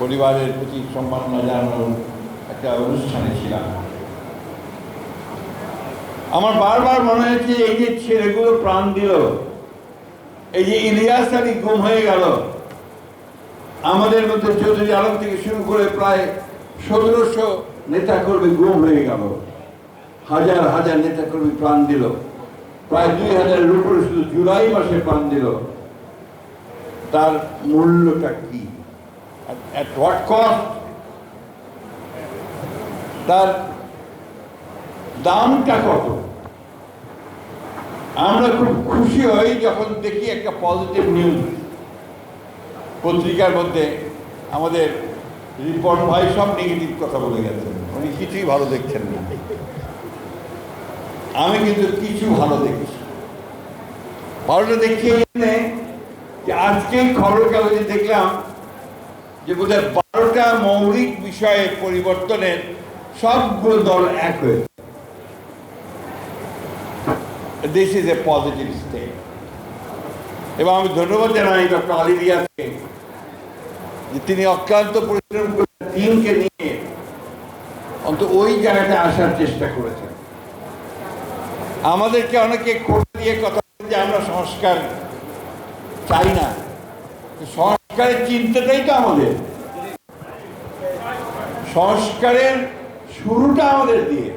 পরিবারের প্রতি সম্মাননা জানানোর একটা অনুষ্ঠানে ছিলাম। আমার বারবার মনে হয়েছে, এই যে ছেলেগুলো প্রাণ দিল, এই যে ইলিয়াস আলী গুম হয়ে গেল, আমাদের মধ্যে চৌধুরী আলম থেকে শুরু করে প্রায় সতেরোশো নেতা কর্মী গুম হয়ে গেল। হাজার হাজার নেতা কর্মী প্রাণ দিল। প্রায় দুই হাজারের উপরে শুধু জুলাই মাসে প্রাণ দিল। তার মূল্যটা কি? অ্যাট হোয়াট কস্ট তার দামটা কত? আমরা খুব খুশি হই যখন দেখি একটা পজিটিভ নিউজ পত্রিকার মধ্যে আমাদের রিপোর্ট ভাই সব নেগেটিভ কথা বলে গেছেন উনি কিছুই ভালো দেখছেন না। আমি কিন্তু কিছু ভালো দেখছি। ভালোটা দেখি এই জন্যে যে আজকেই খবর কাগজে দেখলাম যে বোধহয় বারোটা মৌলিক বিষয়ে পরিবর্তনের সবগুলো দল এক হয়েছে দিস ইজ এ পজিটিভ এবং আমি ধন্যবাদ জানাই ডক্টর আলী রিয়াজকে যে তিনি অক্লান্ত পরিশ্রম করে টিমকে নিয়ে অন্তত ওই জায়গাটা আসার চেষ্টা করেছেন। আমাদেরকে অনেকে খোঁজ দিয়ে কথা যে আমরা সংস্কার চাই না। সংস্কারের চিন্তাটাই তো আমাদের। সংস্কারের শুরুটা আমাদের দিয়ে।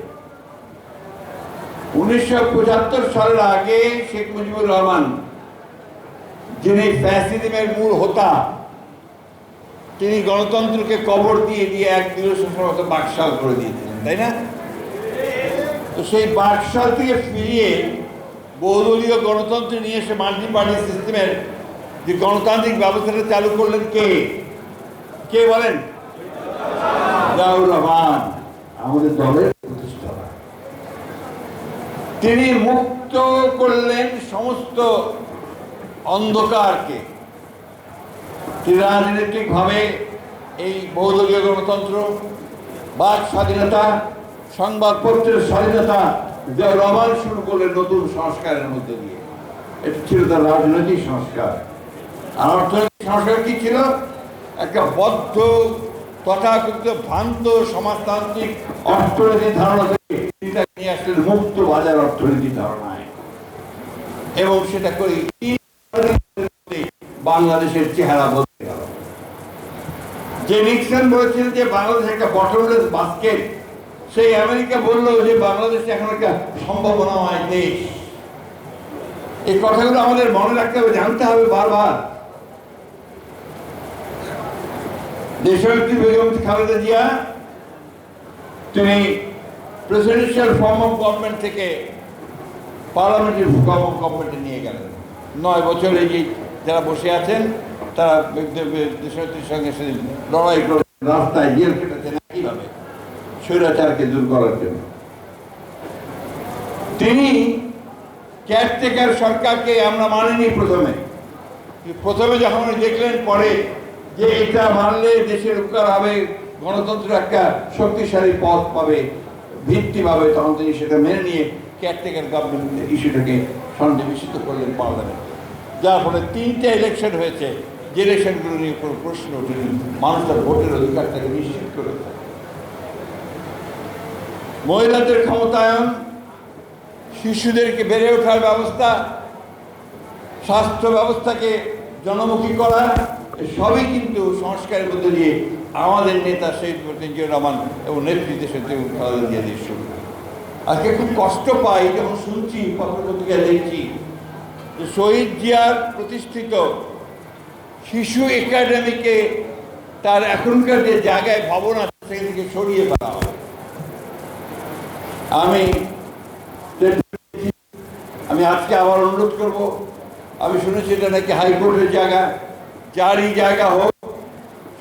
উনিশশো পঁচাত্তর সালের আগে শেখ মুজিবুর রহমান, যিনি ফ্যাসিজমের মূল হোতা, তিনি গণতন্ত্রকে কবর দিয়ে দিয়ে এক মতো বাকশাল করে দিয়েছিলেন, তাই না? তো সেই বাকশাল থেকে ফিরিয়ে বহুদলীয় গণতন্ত্র নিয়ে এসে মাল্টি পার্টি সিস্টেমের যে গণতান্ত্রিক ব্যবস্থাটা চালু করলেন কে? কে বলেন? রহমান, আমাদের দলের প্রতিষ্ঠাতা। তিনি মুক্ত করলেন সমস্ত অন্ধকারকে। তিনি রাজনৈতিকভাবে এই বহুদলীয় গণতন্ত্র, বাক স্বাধীনতা, সংবাদপত্রের স্বাধীনতা জিয়াউর রহমান শুরু করলেন নতুন সংস্কারের মধ্যে দিয়ে। এটা ছিল তার রাজনৈতিক সংস্কার। আর অর্থনৈতিক সংস্কার কি ছিল? একটা বদ্ধ, তথাকথিত, ভ্রান্ত সমাজতান্ত্রিক অর্থনৈতিক ধারণা থেকে নিয়ে আসলেন মুক্ত বাজার অর্থনীতি ধারণায়। এবং সেটা করে বাংলাদেশের চেহারা বদলে গেল। যে নিক্সন বলেছিলেন যে বাংলাদেশ একটা বটমলেস বাস্কেট সেই আমেরিকা বলল যে বাংলাদেশ এখন একটা সম্ভাবনাময় দেশ। এই কথাগুলো আমাদের মনে রাখতে হবে, জানতে হবে বারবার। দেশনেত্রী বেগম খালেদা জিয়া, তিনি প্রেসিডেন্সিয়াল ফর্ম অফ গভর্নমেন্ট থেকে পার্লামেন্টারি ফর্ম অফ গভর্নমেন্টে নিয়ে গেলেন। নয় বছর এই যে যারা বসে আছেন, তারা দেশনেত্রীর সঙ্গে সেদিন লড়াই করে রাস্তায় জেল কেটেছেন একইভাবে স্বৈরাচারকে দূর করার জন্য। তিনি কেয়ারটেকার সরকারকে আমরা মানিনি প্রথমে। প্রথমে যখন দেখলেন পরে যে এটা মানলে দেশের উপকার হবে, গণতন্ত্র একটা শক্তিশালী পথ পাবে, ভিত্তি পাবে, তখন তিনি সেটা মেনে নিয়ে কেয়ারটেকার গভর্নমেন্ট ইস্যুটাকে সন্নিবেশিত করলেন পার্লামেন্ট যার ফলে তিনটে ইলেকশন হয়েছে, যে ইলেকশনগুলো নিয়ে কোনো প্রশ্ন ওঠেনি মানুষ তার ভোটের অধিকারটাকে নিশ্চিত করেছে মহিলাদের ক্ষমতায়ন, শিশুদেরকে বেড়ে ওঠার ব্যবস্থা, স্বাস্থ্য ব্যবস্থাকে জনমুখী করা সবই কিন্তু সংস্কারের মধ্যে দিয়ে আমাদের নেতা শহীদ মতিউর রহমান এবং নেতৃত্বে সত্যি খালেদা দিয়ে শুরু আজকে খুব কষ্ট পাই, যখন শুনছি পত্রপত্রিকায় দেখছি, যে শহীদ জিয়ার প্রতিষ্ঠিত শিশু একাডেমিকে তার এখনকার যে জায়গায় ভবন আছে সেখান থেকে সরিয়ে ফেলা আমি আমি আজকে আবার অনুরোধ করব, আমি শুনেছি এটা নাকি হাইকোর্টের জায়গা। যারই জায়গা হোক,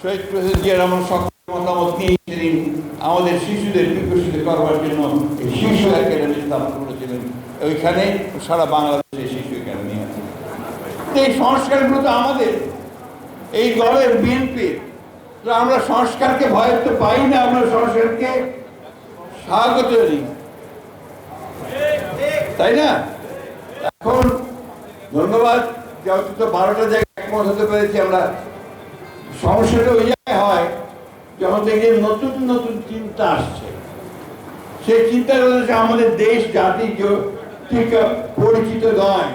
শহীদ প্রেসিডেন্ট জিয়া রহমান সক্রিয় মতামত নিয়ে আমাদের শিশুদের, বিকশিত করবার জন্য এই শিশু একাডেমি স্থাপন করেছিলেন। ওইখানে সারা বাংলাদেশে শিশু একাডেমি আছে। এই সংস্কারগুলো তো আমাদের। এই দলের বিএনপির আমরা সংস্কারকে ভয় তো পাই না, আমরা সংস্কারকে স্বাগত জানি। তাই না? এখন ধন্যবাদ। যেহেতু তো বারোটা জায়গায় একমত হতে পেরেছি আমরা সমস্যাটা ওই জায়গায় হয়, যখন থেকে নতুন নতুন চিন্তা আসছে। সেই চিন্তাগুলো আমাদের দেশ, জাতি পরিচিত নয়।